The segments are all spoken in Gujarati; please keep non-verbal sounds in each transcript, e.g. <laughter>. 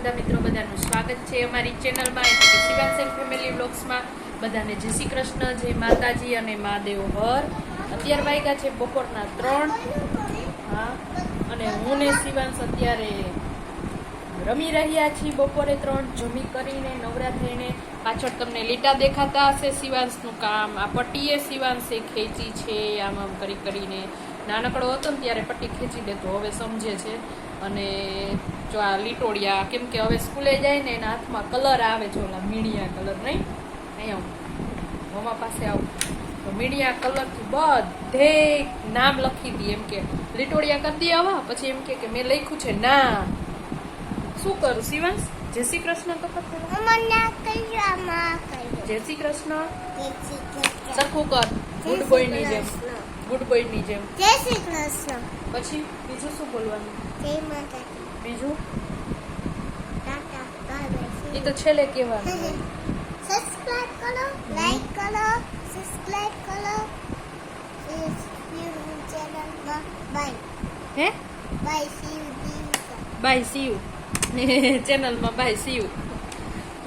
બધા મિત્રો બધાનું સ્વાગત છે અમારી ચેનલમાં, એટલે કે શિવાંશ એન્ડ ફેમિલી બ્લોગ્સમાં બધાને જય શ્રી કૃષ્ણ, જય માતાજી અને મહાદેવ હર અત્યાર વાગ્યા છે બપોરના ત્રણ. હા, અને હું ને શિવાંશ અત્યારે રમી રહ્યા છીએ બપોરે ત્રણ, જમી કરીને નવરા થઈને પાછળ તમને લીટા દેખાતા હશે શિવાંશનું કામ. આ પટ્ટીએ શિવાંશે ખેંચી છે, આમ આમ કરી કરીને. નાનકડો હતો ને ત્યારે પટ્ટી ખેંચી દેતો હવે સમજે છે. અને જો આ લીટોડિયા કેમ કે હવે સ્કૂલે જાય ને એના હાથમાં કલર આવે છે ઓલા મીડિયા કલર નહીં? અહીંયા મમ્મા પાસે આવું. તો મીડિયા કલરથી બધે નામ લખી દી એમ કે લીટોડિયા કરી દે આવા. પછી એમ કે કે મેં લખ્યું છે ના. શું કરું શિવાંશ? જય શ્રી કૃષ્ણ તો જય શ્રી કૃષ્ણ. સરખું કર ગુડ બોયની જેમ. ગુડ બોયની જેમ. જય શ્રી કૃષ્ણ. પછી બીજું શું બોલવાનું? જય માતાજી. બીજું? ટાટા બાય એ તો છેલ્લે કહેવાનું. સબસ્ક્રાઇબ <laughs> કરો લાઈક કરો સબસ્ક્રાઇબ કરો. બાય હે? Bye see you bye see you ચેનલમાં બાય સી યુ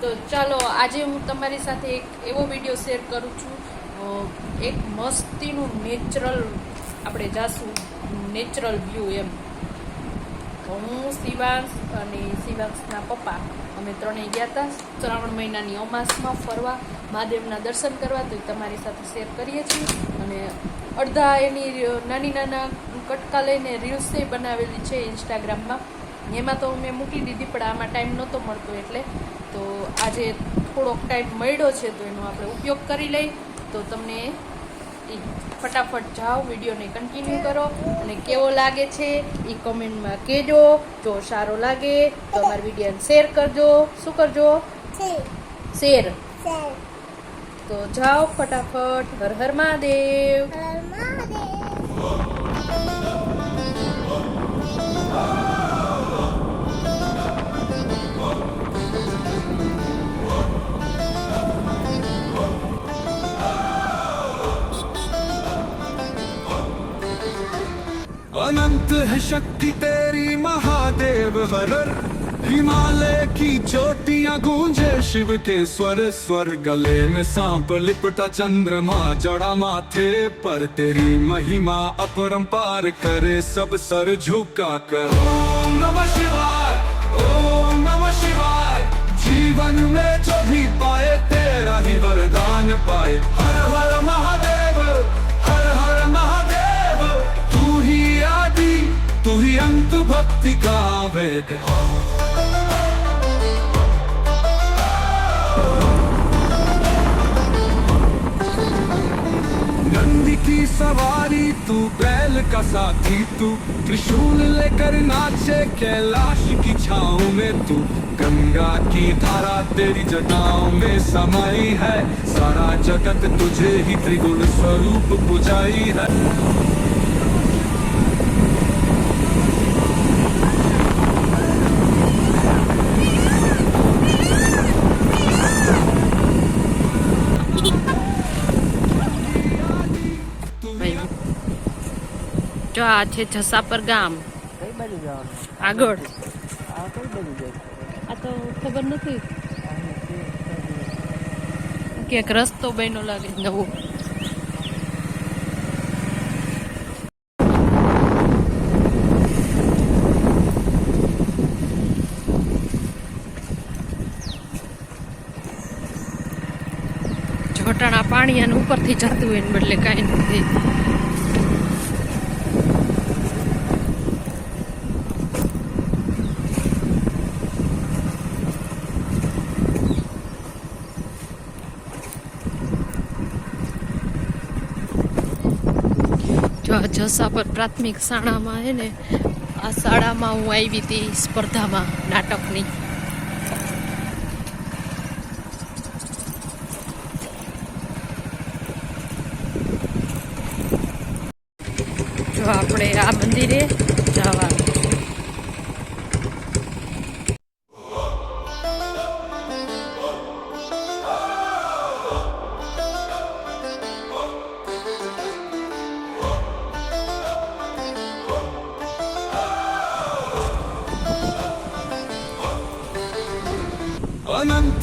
તો ચાલો આજે હું તમારી સાથે એક એવો વીડિયો શેર કરું છું એક મસ્તીનું નેચરલ આપણે જાશું નેચરલ વ્યૂ એમ. હું, શિવાંશ અને શિવાંશના પપ્પા, અમે ત્રણેય ગયા હતા શ્રાવણ મહિનાની અમાસમાં ફરવા, મહાદેવના દર્શન કરવા, તો તમારી સાથે શેર કરીએ છીએ. અને અડધા એની નાની નાના કટકા લઈને રીલ્સે બનાવેલી છે ઇન્સ્ટાગ્રામમાં એમાં તો મેં મૂકી દીધી, પણ આમાં ટાઈમ નહોતો મળતો એટલે. તો આજે થોડોક ટાઈમ મળ્યો છે, તો એનો આપણે ઉપયોગ કરી લઈ. તો તમને ફટાફટ જાઓ, વિડીયોને કન્ટિન્યુ કરો. અને કેવો લાગે છે એ કમેન્ટમાં કહેજો. જો સારો લાગે, તો અમારા વિડીયોને શેર કરજો. શું કરજો? શેર. તો જાઓ ફટાફટ. હર હર મહાદેવ. अनंत है शक्ति तेरी, महादेव हरर हिमालय की चोटियाँ गूंजे शिव के स्वर स्वर गले में सांप लिपटा चंद्रमा, जड़ा माथे पर तेरी महिमा अपरंपार करे, सब सर झुका कर। ओम नमः शिवाय, ओम नमः शिवाय, जीवन में जो भी पाए, तेरा ही वरदान पाए। हर हर महादेव वेद नंदी की सवारी तू, बैल का साथी तू, त्रिशूल लेकर नाचे, कैलाश की छाओ में तू। गंगा की धारा तेरी जटाओं में समाई है, सारा जगत तुझे ही त्रिगुण स्वरूप पुजाई है। જો આ છે જસાપર ગામ. કઈ બાજુ જવાનું? આગળ. આ કઈ બાજુ જાય? આ તો ખબર નથી. ક્યાંક રસ્તો બન્યો લાગે નવો. જોટાણા પાણી અને ઉપરથી જતું હોય ને બદલે કાંઈ નથી. જસાપર પ્રાથમિક શાળામાં હે ને, આ શાળામાં હું આવી હતી સ્પર્ધામાં, નાટકની. જો આપણે આ મંદિરે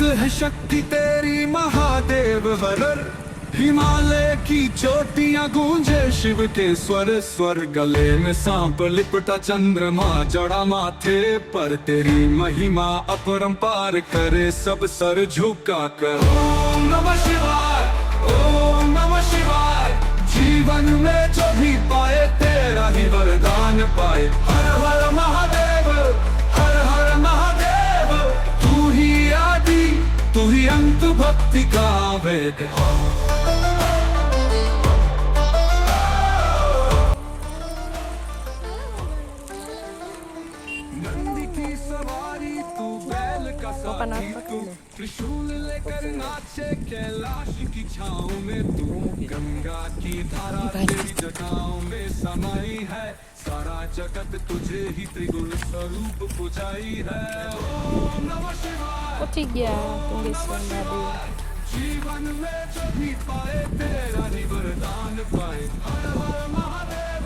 है शक्ति तेरी महादेव वरर। हिमालय की चोटियाँ गूंजे शिव के स्वर। स्वर गले में सांप लिपटा चंद्रमा, जड़ा माथे पर। तेरी महिमा अपरंपार करे, सब सर झुका कर। ओम नमः शिवाय, ओम नमः शिवाय। जीवन में जो भी पाए, तेरा ही वरदान पाए। हर हर महादेव భక్తి కావేదే? त्रिशूल लेकर नाचे कैलाश की छाओ में तू गंगा की धारा तेरी जटाओ में समाई है। सारा जगत तुझे ही त्रिगुण स्वरूप पुजाई है। ओम नमः शिवाय। उठ गया तुंगेश्वर महादेव जीवन में जो भी पाए तेरा ही वरदान पाए। हर हर महादेव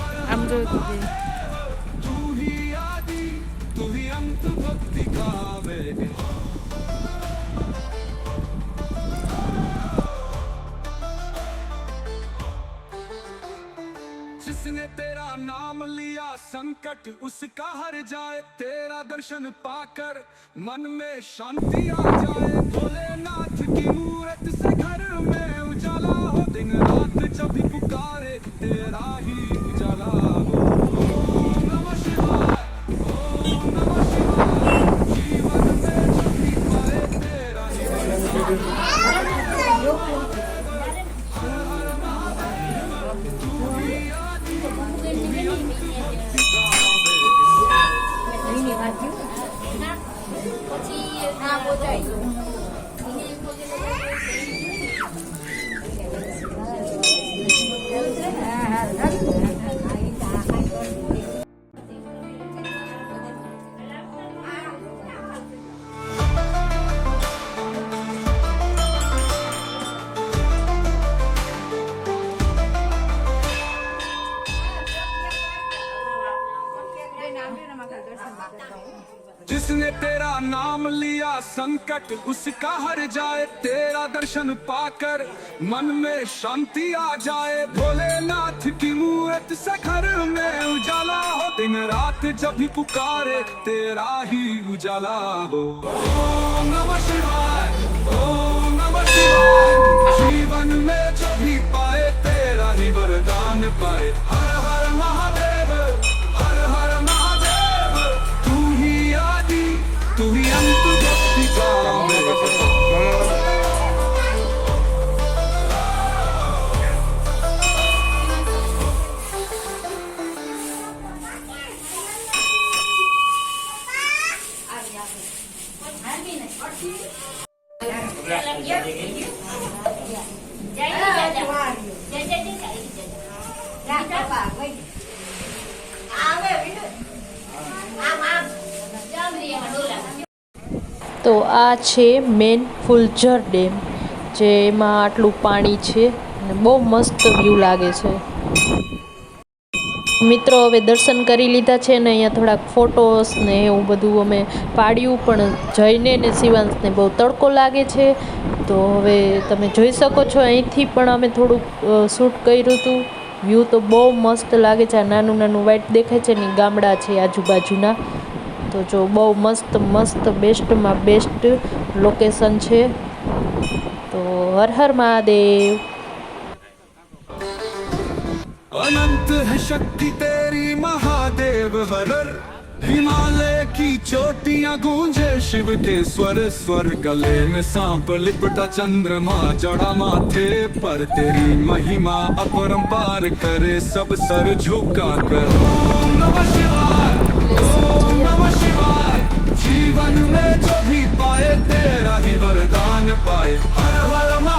हर हर महादेव। तू ही आदि तू ही अंत भक्ति का वे तेरा नाम लिया संकट उसका हर जाए तेरा दर्शन पाकर मन में शांति आ जाए भोलेनाथ की मूरत से घर में उजाला हो दिन रात जब भी पुकारे तेरा ही उजाला जिसने तेरा नाम लिया संकट, उसका हर जाए, तेरा दर्शन पाकर मन में शांति आ जाए। भोलेनाथ की मूर्त से घर में उजाला हो, दिन रात जब भी पुकारे, तेरा ही उजाला हो। ओम नमः शिवाय, ओम नमः शिवाय। जीवन में जो भी पाए, तेरा ही वरदान पाए। તો આ છે મેન ફુલઝર ડેમ, જેમાં આટલું પાણી છે અને બહુ મસ્ત વ્યૂ લાગે છે. મિત્રો હવે દર્શન કરી લીધા છે ને અહીંયા થોડાક ફોટોસ ને એવું બધું અમે પાડ્યું, પણ જઈને ને શિવાંશને બહુ તડકો લાગે છે. તો હવે તમે જોઈ શકો છો અહીંથી પણ અમે થોડુંક શૂટ કર્યું હતું. વ્યૂ તો બહુ મસ્ત લાગે છે. આ નાનું નાનું વાઇટ દેખાય છે ને ગામડા છે આજુબાજુના. તો જો બહુ મસ્ત મસ્ત બેસ્ટમાં બેસ્ટ લોકેશન છે. તો હર હર મહાદેવ. अनंत है शक्ति तेरी महादेव वरर हिमालय की चोटियाँ गूंजे शिव के स्वर स्वर गले में सांप, लिपटा चंद्रमा जड़ा माथे पर। तेरी महिमा अपरंपार करे, सब सर झुका कर। ओम शिवाय शिवाय। जीवन में जो भी पाए, तेरा ही वरदान पाए। हर हर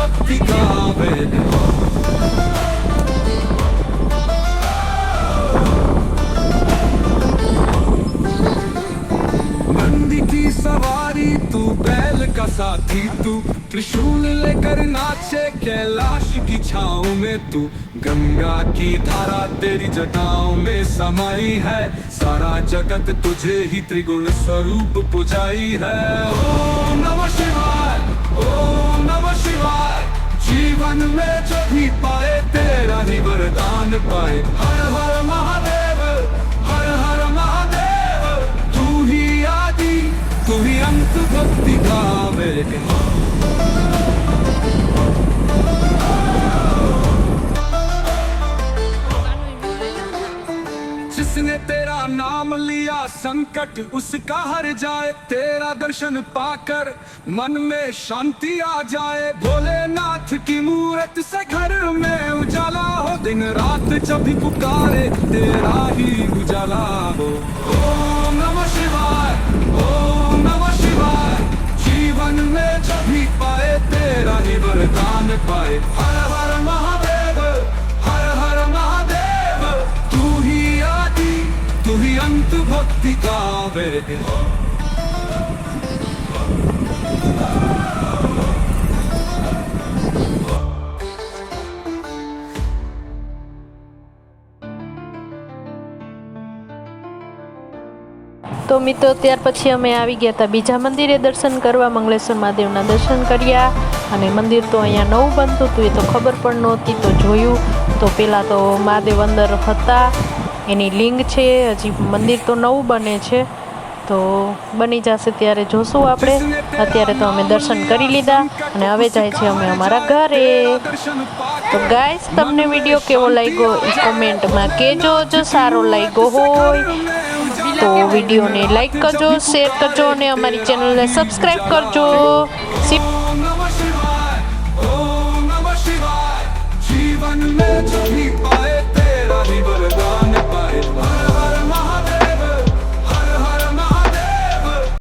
भक्ति का नंदी की सवारी तू, बैल का साथी तू, त्रिशूल लेकर नाचे कैलाश की छाओ में तू। गंगा की धारा तेरी जटाओं में समाई है, सारा जगत तुझे ही त्रिगुण स्वरूप पुजाई है। ओम नमः જ્ઞાન મે ચોથી પાએ તેરા ની વરદાન પાએ હર હર મહાદેવ હર હર મહાદેવ તું હી આદિ તું હી અંત ભક્તિ ગાવે नाम लिया संकट, उसका हर जाए। तेरा दर्शन पाकर मन में शांति आ जाए। भोलेनाथ की मूर्त से घर में उजाला हो। दिन रात जब भी पुकारे, तेरा ही उजाला हो। ओम नमः शिवाय, ओम नमः शिवाय। जीवन में जब भी पाए, तेरा ही वरदान पाए। हर हर કોઈ રેતી તો મિત્રો, ત્યાર પછી અમે આવી ગયા હતા બીજા મંદિરે દર્શન કરવા મંગળેશ્વર મહાદેવના દર્શન કર્યા અને મંદિર તો અહીંયા નવું બનતું હતું, એ તો ખબર પણ નહોતી, તો જોયું. તો પહેલાં તો મહાદેવ અંદર હતા, એની લિંગ છે, હજી મંદિર તો નવું બને છે. તો બની જશે ત્યારે જોશું આપણે. અત્યારે તો અમે દર્શન કરી લીધા અને હવે જાય છે અમે અમારા ઘરે. તો ગાઈસ તમને વીડિયો કેવો લાગ્યો એ કોમેન્ટમાં કહેજો. જો સારો લાગ્યો હોય તો વિડીયોને લાઈક કરજો શેર કરજો અને અમારી ચેનલને સબસ્ક્રાઈબ કરજો.